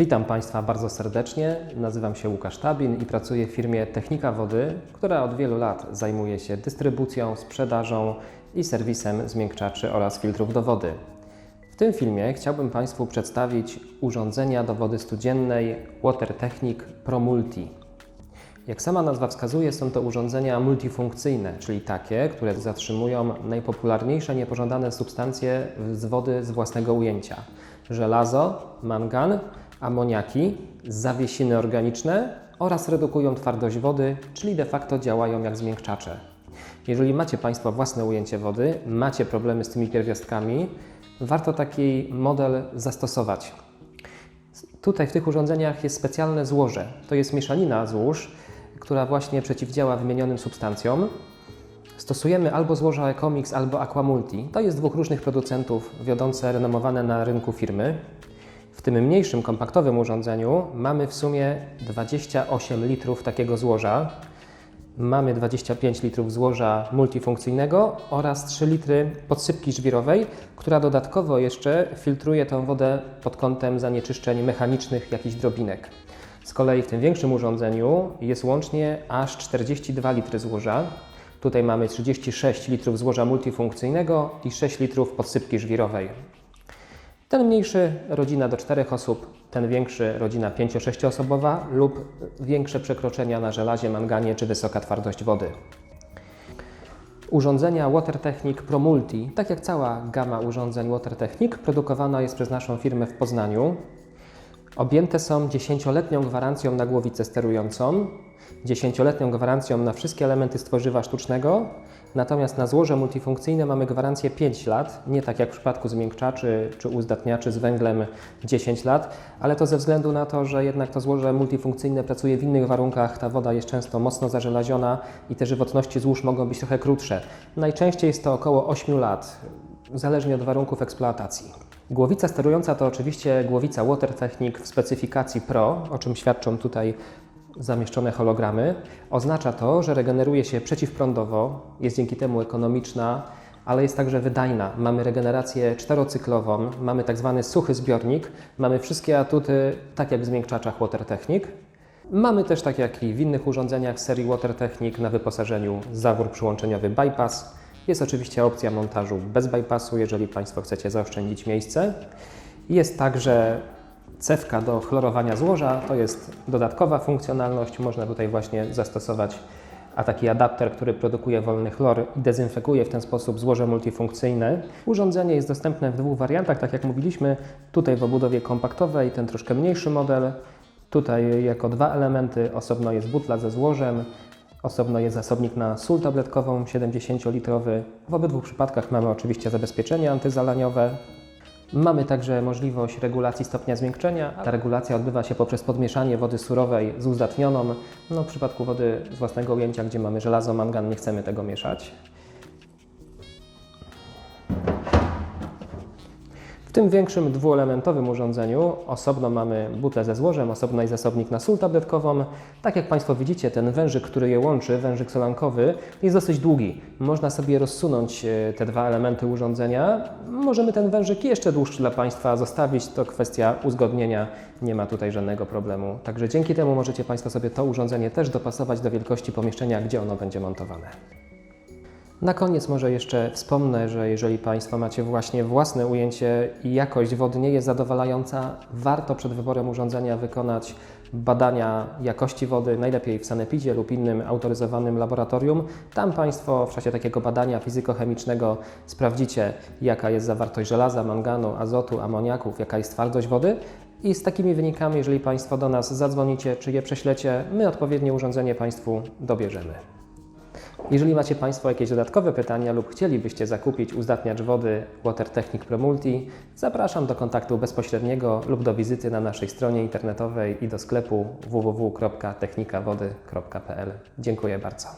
Witam Państwa bardzo serdecznie. Nazywam się Łukasz Tabin i pracuję w firmie Technika Wody, która od wielu lat zajmuje się dystrybucją, sprzedażą i serwisem zmiękczaczy oraz filtrów do wody. W tym filmie chciałbym Państwu przedstawić urządzenia do wody studziennej Water Technic Pro Multi. Jak sama nazwa wskazuje, są to urządzenia multifunkcyjne, czyli takie, które zatrzymują najpopularniejsze niepożądane substancje z wody z własnego ujęcia: żelazo, mangan, amoniaki, zawiesiny organiczne oraz redukują twardość wody, czyli de facto działają jak zmiękczacze. Jeżeli macie Państwo własne ujęcie wody, macie problemy z tymi pierwiastkami, warto taki model zastosować. Tutaj w tych urządzeniach jest specjalne złoże. To jest mieszanina złóż, która właśnie przeciwdziała wymienionym substancjom. Stosujemy albo złoża Ecomix, albo Aquamulti. To jest dwóch różnych producentów wiodące, renomowane na rynku firmy. W tym mniejszym, kompaktowym urządzeniu mamy w sumie 28 litrów takiego złoża. Mamy 25 litrów złoża multifunkcyjnego oraz 3 litry podsypki żwirowej, która dodatkowo jeszcze filtruje tę wodę pod kątem zanieczyszczeń mechanicznych, jakichś drobinek. Z kolei w tym większym urządzeniu jest łącznie aż 42 litry złoża. Tutaj mamy 36 litrów złoża multifunkcyjnego i 6 litrów podsypki żwirowej. Ten mniejszy rodzina do 4 osób, ten większy rodzina 5-6 osobowa lub większe przekroczenia na żelazie, manganie czy wysoka twardość wody. Urządzenia WaterTechnic Pro Multi, tak jak cała gama urządzeń WaterTechnic, produkowana jest przez naszą firmę w Poznaniu. Objęte są 10-letnią gwarancją na głowicę sterującą, 10-letnią gwarancją na wszystkie elementy stworzywa sztucznego, natomiast na złoże multifunkcyjne mamy gwarancję 5 lat, nie tak jak w przypadku zmiękczaczy czy uzdatniaczy z węglem 10 lat, ale to ze względu na to, że jednak to złoże multifunkcyjne pracuje w innych warunkach, ta woda jest często mocno zażelaziona i te żywotności złóż mogą być trochę krótsze. Najczęściej jest to około 8 lat, zależnie od warunków eksploatacji. Głowica sterująca to oczywiście głowica Water Technic w specyfikacji Pro, o czym świadczą tutaj zamieszczone hologramy. Oznacza to, że regeneruje się przeciwprądowo, jest dzięki temu ekonomiczna, ale jest także wydajna. Mamy regenerację czterocyklową, mamy tak zwany suchy zbiornik, mamy wszystkie atuty, tak jak w zmiękczaczach Water Technic. Mamy też, tak jak i w innych urządzeniach serii Water Technic, na wyposażeniu zawór przyłączeniowy bypass. Jest oczywiście opcja montażu bez bypassu, jeżeli Państwo chcecie zaoszczędzić miejsce. Jest także cewka do chlorowania złoża, to jest dodatkowa funkcjonalność. Można tutaj właśnie zastosować a taki adapter, który produkuje wolny chlor i dezynfekuje w ten sposób złoże multifunkcyjne. Urządzenie jest dostępne w dwóch wariantach, tak jak mówiliśmy, tutaj w obudowie kompaktowej, ten troszkę mniejszy model. Tutaj jako dwa elementy osobno jest butla ze złożem, Osobno jest zasobnik na sól tabletkową 70-litrowy. W obydwu przypadkach mamy oczywiście zabezpieczenie antyzalaniowe. Mamy także możliwość regulacji stopnia zmiękczenia. Ta regulacja odbywa się poprzez podmieszanie wody surowej z uzdatnioną. No, w przypadku wody z własnego ujęcia, gdzie mamy żelazo, mangan, nie chcemy tego mieszać. W tym większym dwuelementowym urządzeniu osobno mamy butlę ze złożem, osobno jest zasobnik na sól tabletkową. Tak jak Państwo widzicie, ten wężyk, który je łączy, wężyk solankowy, jest dosyć długi. Można sobie rozsunąć e, te dwa elementy urządzenia. Możemy ten wężyk jeszcze dłuższy dla Państwa zostawić, to kwestia uzgodnienia, nie ma tutaj żadnego problemu. Także dzięki temu możecie Państwo sobie to urządzenie też dopasować do wielkości pomieszczenia, gdzie ono będzie montowane. Na koniec może jeszcze wspomnę, że jeżeli Państwo macie właśnie własne ujęcie i jakość wody nie jest zadowalająca, warto przed wyborem urządzenia wykonać badania jakości wody, najlepiej w sanepidzie lub innym autoryzowanym laboratorium. Tam Państwo w czasie takiego badania fizykochemicznego sprawdzicie, jaka jest zawartość żelaza, manganu, azotu, amoniaków, jaka jest twardość wody. I z takimi wynikami, jeżeli Państwo do nas zadzwonicie czy je prześlecie, my odpowiednie urządzenie Państwu dobierzemy. Jeżeli macie Państwo jakieś dodatkowe pytania lub chcielibyście zakupić uzdatniacz wody Water Technic Pro Multi, zapraszam do kontaktu bezpośredniego lub do wizyty na naszej stronie internetowej i do sklepu www.technikawody.pl. Dziękuję bardzo.